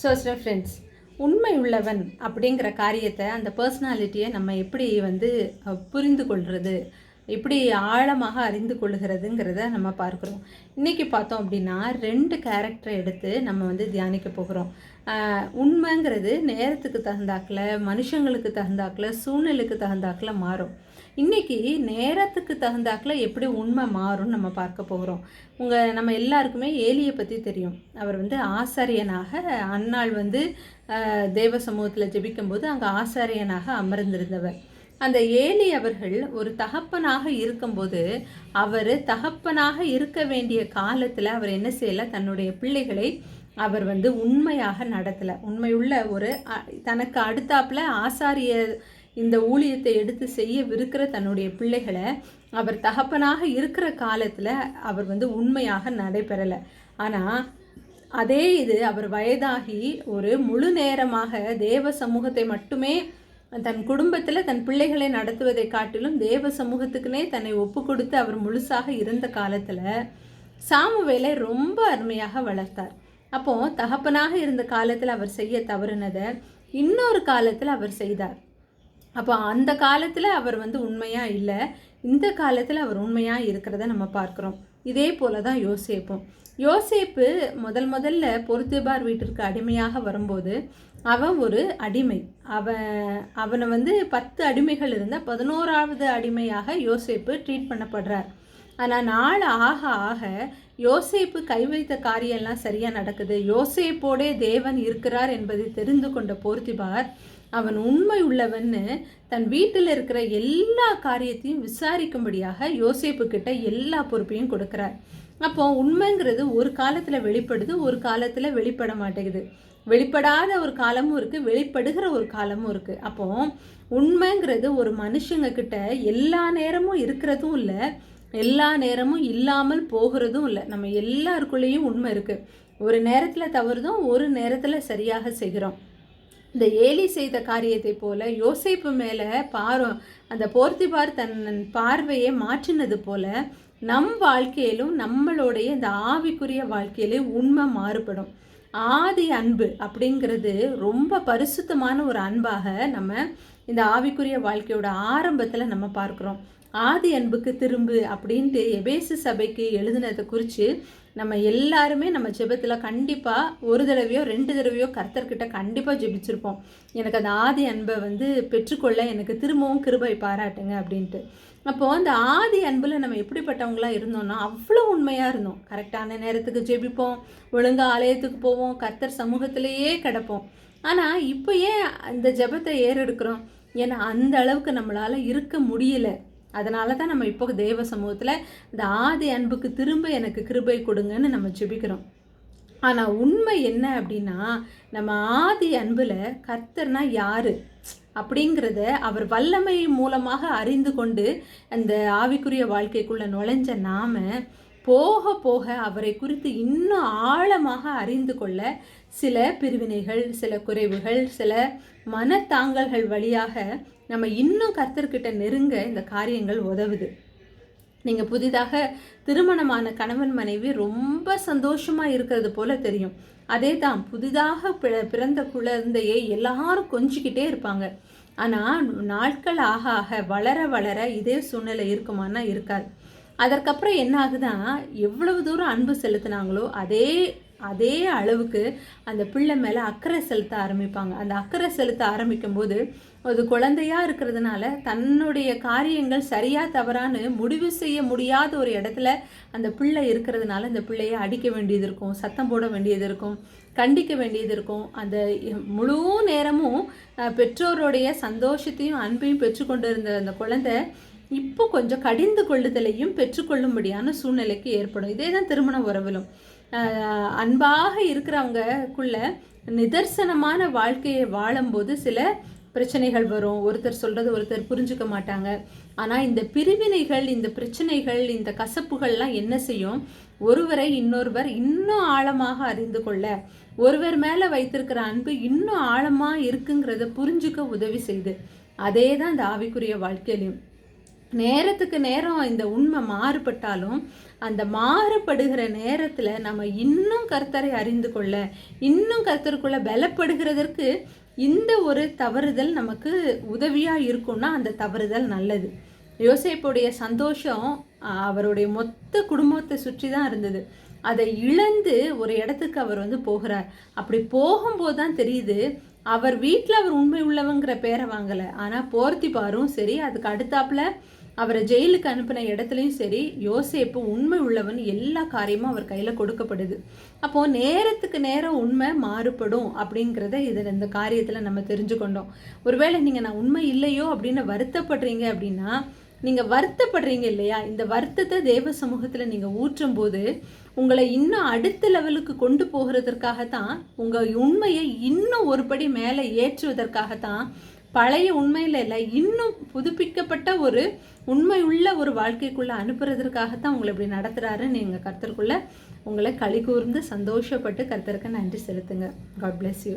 So friends உண்மை உள்ளவன் அப்படிங்கிற காரியத்தை அந்த பர்சனாலிட்டியை நம்ம எப்படி வந்து புரிந்து கொள்வது எப்படி ஆழமாக அறிந்து கொள்கிறதுங்கிறத நம்ம பார்க்குறோம். இன்றைக்கி பார்த்தோம் அப்படின்னா ரெண்டு கேரக்டரை எடுத்து நம்ம வந்து தியானிக்க போகிறோம். உண்மைங்கிறது நேரத்துக்கு தகுந்தாக்கில் மனுஷங்களுக்கு தகுந்தாக்கில் சூழ்நிலைக்கு தகுந்தாக்கில் மாறும். இன்னைக்கு நேரத்துக்கு தகுந்தாக்கில் எப்படி உண்மை மாறும்னு நம்ம பார்க்க போகிறோம் உங்கள் நம்ம எல்லாருக்குமே ஏலியை பற்றி தெரியும். அவர் வந்து ஆசாரியனாக அன்னாள் வந்து தேவ சமூகத்தில் ஜெபிக்கும்போது அங்கே ஆசாரியனாக அமர்ந்திருந்தவர். அந்த ஏலி அவர்கள் ஒரு தகப்பனாக இருக்கும்போது அவர் தகப்பனாக இருக்க வேண்டிய காலத்தில் அவர் என்ன செய்யலை? தன்னுடைய பிள்ளைகளை அவர் வந்து உண்மையாக நடத்தலை. உண்மையுள்ள ஒரு தனக்கு அடுத்தாப்புல ஆசாரியர் இந்த ஊழியத்தை எடுத்து செய்யவிருக்கிற தன்னுடைய பிள்ளைகளை அவர் தகப்பனாக இருக்கிற காலத்தில் அவர் வந்து உண்மையாக நடைபெறலை. ஆனால் அதே இது அவர் வயதாகி ஒரு முழு நேரமாக தேவ சமூகத்தை மட்டுமே தன் குடும்பத்தில் தன் பிள்ளைகளை நடத்துவதை காட்டிலும் தேவ சமூகத்துக்குனே தன்னை ஒப்பு கொடுத்து அவர் முழுசாக இருந்த காலத்தில் சாமுவேலை ரொம்ப அருமையாக வளர்த்தார். அப்போது தகப்பனாக இருந்த காலத்தில் அவர் செய்ய தவறுனதை இன்னொரு காலத்தில் அவர் செய்தார். அப்போ அந்த காலத்தில் அவர் வந்து உண்மையாக இல்லை. இந்த காலத்தில் அவர் உண்மையாக இருக்கிறத நம்ம பார்க்குறோம். இதே போல தான் யோசேப்பும். யோசேப்பு முதல் முதல்ல பொருத்துபார் வீட்டிற்கு அடிமையாக வரும்போது அவன் ஒரு அடிமை. அவன் அவனை வந்து பத்து அடிமைகள் இருந்தால் பதினோராவது அடிமையாக யோசேப்பு ட்ரீட் பண்ணப்படுறார். ஆனால் நாள் ஆக ஆக யோசேப்பு கை வைத்த காரியம்லாம் சரியாக நடக்குது. யோசேப்போடே தேவன் இருக்கிறார் என்பதை தெரிந்து கொண்ட போர்த்திபார் அவன் உண்மை உள்ளவன்னு தன் வீட்டில் இருக்கிற எல்லா காரியத்தையும் விசாரிக்கும்படியாக யோசேப்பு கிட்ட எல்லா பொறுப்பையும் கொடுக்குறார். அப்போ உண்மைங்கிறது ஒரு காலத்தில் வெளிப்படுது ஒரு காலத்தில் வெளிப்பட மாட்டேங்குது. வெளிப்படாத ஒரு காலமும் இருக்குது வெளிப்படுகிற ஒரு காலமும் இருக்குது அப்போ உண்மைங்கிறது ஒரு மனுஷங்க கிட்ட எல்லா நேரமும் இருக்கிறதும் இல்லை எல்லா நேரமும் இல்லாமல் போகிறதும் இல்லை. நம்ம எல்லாருக்குள்ளேயும் உண்மை இருக்குது ஒரு நேரத்தில் தவறுதும் ஒரு நேரத்தில் சரியாக செய்கிறோம். இந்த ஏலி செய்த காரியத்தை போல யோசிப்பு மேலே பாரம் அந்த போர்த்திபார் தன் பார்வையை மாற்றினது போல நம் வாழ்க்கையிலும் நம்மளுடைய இந்த ஆவிக்குரிய வாழ்க்கையிலே உண்மை மாறுபடும். ஆதி அன்பு அப்படிங்கிறது ரொம்ப பரிசுத்தமான ஒரு அன்பாக நம்ம இந்த ஆவிக்குரிய வாழ்க்கையோட ஆரம்பத்தில் நம்ம பார்க்குறோம். ஆதி அன்புக்கு திரும்பு அப்படின்ட்டு எபேசு சபைக்கு எழுதினதை குறித்து நம்ம எல்லாருமே நம்ம ஜெபத்தில் கண்டிப்பாக ஒரு தடவையோ ரெண்டு தடவையோ கர்த்தர்கிட்ட கண்டிப்பாக ஜெபிச்சிருப்போம். எனக்கு அந்த ஆதி அன்பை வந்து பெற்றுக்கொள்ள எனக்கு திரும்பவும் கிருபை பாராட்டுங்க அப்படின்ட்டு. அப்போது அந்த ஆதி அன்பில் நம்ம எப்படிப்பட்டவங்களாக இருந்தோம்னா அவ்வளோ உண்மையாக இருந்தோம். கரெக்டான நேரத்துக்கு ஜெபிப்போம் ஒழுங்காக ஆலயத்துக்கு போவோம் கர்த்தர் சமூகத்திலேயே கிடப்போம். ஆனால் இப்போ ஏன் இந்த ஜெபத்தை ஏறெடுக்கிறோம்? ஏன்னா அந்த அளவுக்கு நம்மளால் இருக்க முடியல. அதனால தான் நம்ம இப்போ தேவ சமூகத்தில் இந்த ஆதி அன்புக்கு திரும்ப எனக்கு கிருபை கொடுங்கன்னு நம்ம ஜெபிக்கிறோம். ஆனால் உண்மை என்ன அப்படின்னா நம்ம ஆதி அன்பில் கர்த்தர்னா யார்? அப்படிங்கிறத அவர் வல்லமை மூலமாக அறிந்து கொண்டு அந்த ஆவிக்குரிய வாழ்க்கைக்குள்ளே நுழைஞ்ச நாம போக போக அவரை குறித்து இன்னும் ஆழமாக அறிந்து கொள்ள சில பிரிவினைகள் சில குறைவுகள் சில மனத்தாங்கல்கள் வழியாக நம்ம இன்னும் கர்த்தர்கிட்ட நெருங்க இந்த காரியங்கள் உதவுது. நீங்கள் புதிதாக திருமணமான கணவன் மனைவி ரொம்ப சந்தோஷமாக இருக்கிறது போல தெரியும். அதே தான் புதிதாக பி- பிறந்த குழந்தையை எல்லாரும் கொஞ்சிக்கிட்டே இருப்பாங்க. ஆனால் நாட்கள் ஆக ஆக வளர வளர இதே சூழ்நிலை இருக்குமானா இருக்காது. அதற்கப்புறம் என்ன ஆகுதுன்னா எவ்வளவு தூரம் அன்பு செலுத்தினாங்களோ அதே அதே அளவுக்கு அந்த பிள்ளை மேலே அக்கறை செலுத்த ஆரம்பிப்பாங்க. அந்த அக்கறை செலுத்த ஆரம்பிக்கும் போது அது குழந்தையாக இருக்கிறதுனால தன்னுடைய காரியங்கள் சரியாக தவறான்னு முடிவு செய்ய முடியாத ஒரு இடத்துல அந்த பிள்ளை இருக்கிறதுனால அந்த பிள்ளையை அடிக்க வேண்டியது இருக்கும் சத்தம் போட வேண்டியது இருக்கும் கண்டிக்க வேண்டியது இருக்கும். அந்த முழு நேரமும் பெற்றோருடைய சந்தோஷத்தையும் அன்பையும் பெற்றுக்கொண்டு இருந்த அந்த குழந்தை இப்போ கொஞ்சம் கடிந்து கொள்ளுதலையும் பெற்றுக்கொள்ளும்படியான சூழ்நிலைக்கு ஏற்படும். இதே தான் திருமண உறவிலும். அன்பாக இருக்கிறவங்கக்குள்ள நிதர்சனமான வாழ்க்கையை வாழும்போது சில பிரச்சனைகள் வரும். ஒருத்தர் சொல்றது ஒருத்தர் புரிஞ்சுக்க மாட்டாங்க. ஆனால் இந்த பிரிவினைகள் இந்த பிரச்சனைகள் இந்த கசப்புகள்லாம் என்ன செய்யும்? ஒருவரை இன்னொருவர் இன்னும் ஆழமாக அறிந்து கொள்ள ஒருவர் மேலே வைத்திருக்கிற அன்பு இன்னும் ஆழமாக இருக்குங்கிறத புரிஞ்சுக்க உதவி செய்து. அதே தான் இந்த ஆவிக்குரிய வாழ்க்கையிலையும் நேரத்துக்கு நேரம் இந்த உண்மை மாறுபட்டாலும் அந்த மாறுபடுகிற நேரத்தில் நம்ம இன்னும் கர்த்தரை அறிந்து கொள்ள இன்னும் கர்த்தருக்குள்ள பலப்படுகிறதற்கு இந்த ஒரு தவறுதல் நமக்கு உதவியாக இருக்கும்னா அந்த தவறுதல் நல்லது. யோசேப்புடைய சந்தோஷம் அவருடைய மொத்த குடும்பத்தை சுற்றி தான் இருந்தது. அதை இழந்து ஒரு இடத்துக்கு அவர் வந்து போகிறார். அப்படி போகும்போது தான் தெரியுது அவர் வீட்டில் அவர் உண்மை உள்ளவங்கிற பேரை வாங்கலை. ஆனால் போர்த்தி பாரும் சரி அதுக்கு அடுத்தாப்புல அவரை ஜெயிலுக்கு அனுப்பின இடத்துலையும் சரி யோசேப்பு உண்மை உள்ளவன் எல்லா காரியமும் அவர் கையில் கொடுக்கப்படுது. அப்போது நேரத்துக்கு நேரம் உண்மை மாறுபடும் அப்படிங்கிறத இதில் இந்த காரியத்தில் நம்ம தெரிஞ்சுக்கொண்டோம். ஒருவேளை நீங்கள் நான் உண்மை இல்லையோ அப்படின்னு வருத்தப்படுறீங்க அப்படின்னா நீங்கள் வருத்தப்படுறீங்க இல்லையா? இந்த வருத்தத்தை தேவ சமூகத்தில் நீங்கள் ஊற்றும் போது உங்களை இன்னும் அடுத்த லெவலுக்கு கொண்டு போகிறதற்காகத்தான் உங்கள் உண்மையை இன்னும் ஒரு படி மேலே ஏற்றுவதற்காகத்தான் பழைய உண்மையில் இல்லை இன்னும் புதுப்பிக்கப்பட்ட ஒரு உண்மை உள்ள ஒரு வாழ்க்கைக்குள்ளே அனுப்புறதற்காகத்தான் உங்களை இப்படி நடத்துகிறாருன்னு எங்கள் கருத்தருக்குள்ளே உங்களை களி கூர்ந்து சந்தோஷப்பட்டு கருத்தருக்கு நன்றி செலுத்துங்க. God bless you